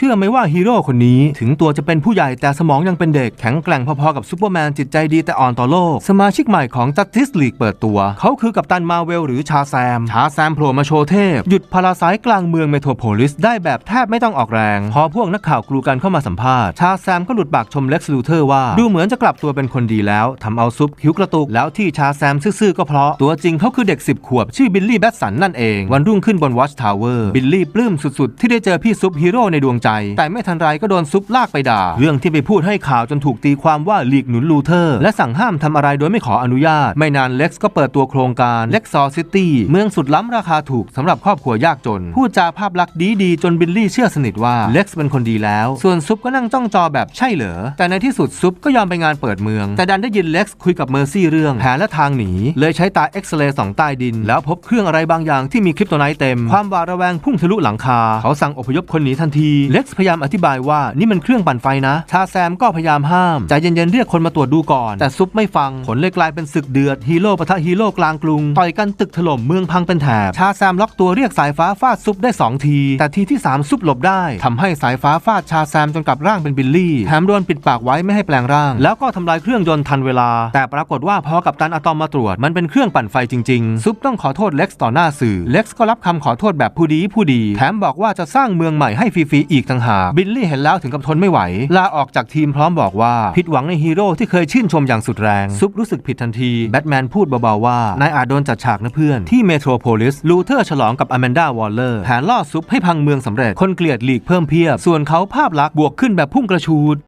เชื่อไหมว่าฮีโร่คนนี้ถึงตัวจะเป็นผู้ใหญ่แต่สมองยังเป็นเด็กแข็งแกร่งพอๆกับซูเปอร์แมนจิตใจดีแต่อ่อนต่อโลก สมาชิกใหม่ของ Justice League เปิดตัว เขาคือกัปตันมาเวลหรือชาแซม ชาแซมโผล่มาโชว์เทพ หยุดพาราไซต์กลางเมืองเมโทรโพลิสได้แบบแทบไม่ต้องออกแรง พอพวกนักข่าวกลูกันเข้ามาสัมภาษณ์ ชาแซมก็หลุดปากชมเล็กซ์ลูเทอร์ว่าดูเหมือนจะกลับตัวเป็นคนดีแล้วทำเอาซุปคิ้วกระตุกแล้วที่ชาแซมซื่อๆก็เพราะตัวจริงเขาคือเด็ก 10 ขวบ ชื่อบิลลี่แบตสันนั่นเองวันรุ่งขึ้นบนวอชทาวเวอร์บิลลี่ปลื้มสุดๆที่ได้เจอพี่ซุปฮีโร่ในดวงใจแต่ไม่ทันไรก็โดนซุปลากไปด่า เรื่องที่ไปพูดให้ข่าวจนถูกตีความว่าลีกหนุนลูเทอร์ และสั่งห้ามทำอะไรโดยไม่ขออนุญาต ไม่นานเล็กซ์ก็เปิดตัวโครงการเล็กซอซิตี้เมืองสุดล้ำราคาถูกสำหรับครอบครัวยากจน พูดจาภาพลักษณ์ดีๆจนบิลลี่เชื่อสนิทว่าเล็กซ์เป็นคนดีแล้ว ส่วนซุปก็นั่งจ้องจอแบบใช่เหรอแต่ในที่สุดซุปก็ยอมไปงานเปิดเมือง แต่ดันได้ยินเล็กซ์คุยกับเมอร์ซี่เรื่องแผนและทางหนีเลยใช้ตาเอ็กซเรย์ส่องใต้ดิน แล้วพบเครื่องอะไรบางอย่างที่มีคริปโตไนท์เต็ม ความหวาดระแวงพุ่งทะลุหลังคา เขาสั่งอพยพคนหนีทันทีเล็กซ์พยายามอธิบายว่านี่มันเครื่องปั่นไฟนะ ชาแซมก็พยายามห้าม ใจเย็นๆเรียกคนมาตรวจดูก่อน แต่ซุปไม่ฟัง ผลเลยกลายเป็นศึกเดือดฮีโร่ปะทะฮีโร่กลางกรุง ต่อยกันตึกถล่มเมืองพังเป็นแถบ ชาแซมล็อกตัวเรียกสายฟ้าฟาดซุปได้สองที แต่ทีที่สามซุปหลบได้ทำให้สายฟ้าฟาดชาแซมจนกลับร่างเป็นบิลลี่แถมโดนปิดปากไว้ไม่ให้แปลงร่าง แล้วก็ทำลายเครื่องยนต์ทันเวลา แต่ปรากฏว่าพอกับตันอะตอมมาตรวจมันเป็นเครื่องปั่นไฟจริงๆ ซุปต้องขอโทษเล็กซ์ต่อหน้าสื่อเล็กซ์ก็รับคำขอโทษแบบผู้ดีผู้ดีแถมบอกว่าจะสร้างเมืองใหม่ให้ฟรีๆอีกต่างหากบิลลี่เห็นแล้วถึงกับทนไม่ไหว ลาออกจากทีมพร้อมบอกว่า ผิดหวังในฮีโร่ที่เคยชื่นชมอย่างสุดแรง ซุปรู้สึกผิดทันที แบทแมนพูดเบาๆว่านายอาจโดนจัดฉากนะเพื่อน ที่เมโทรโพลิสลูเทอร์ฉลองกับอแมนดาวอลเลอร์แผนล่อซุปให้พังเมืองสำเร็จคนเกลียดลีกเพิ่มเพียบ ส่วนเขาภาพลักษณ์บวกขึ้นแบบพุ่งกระชูด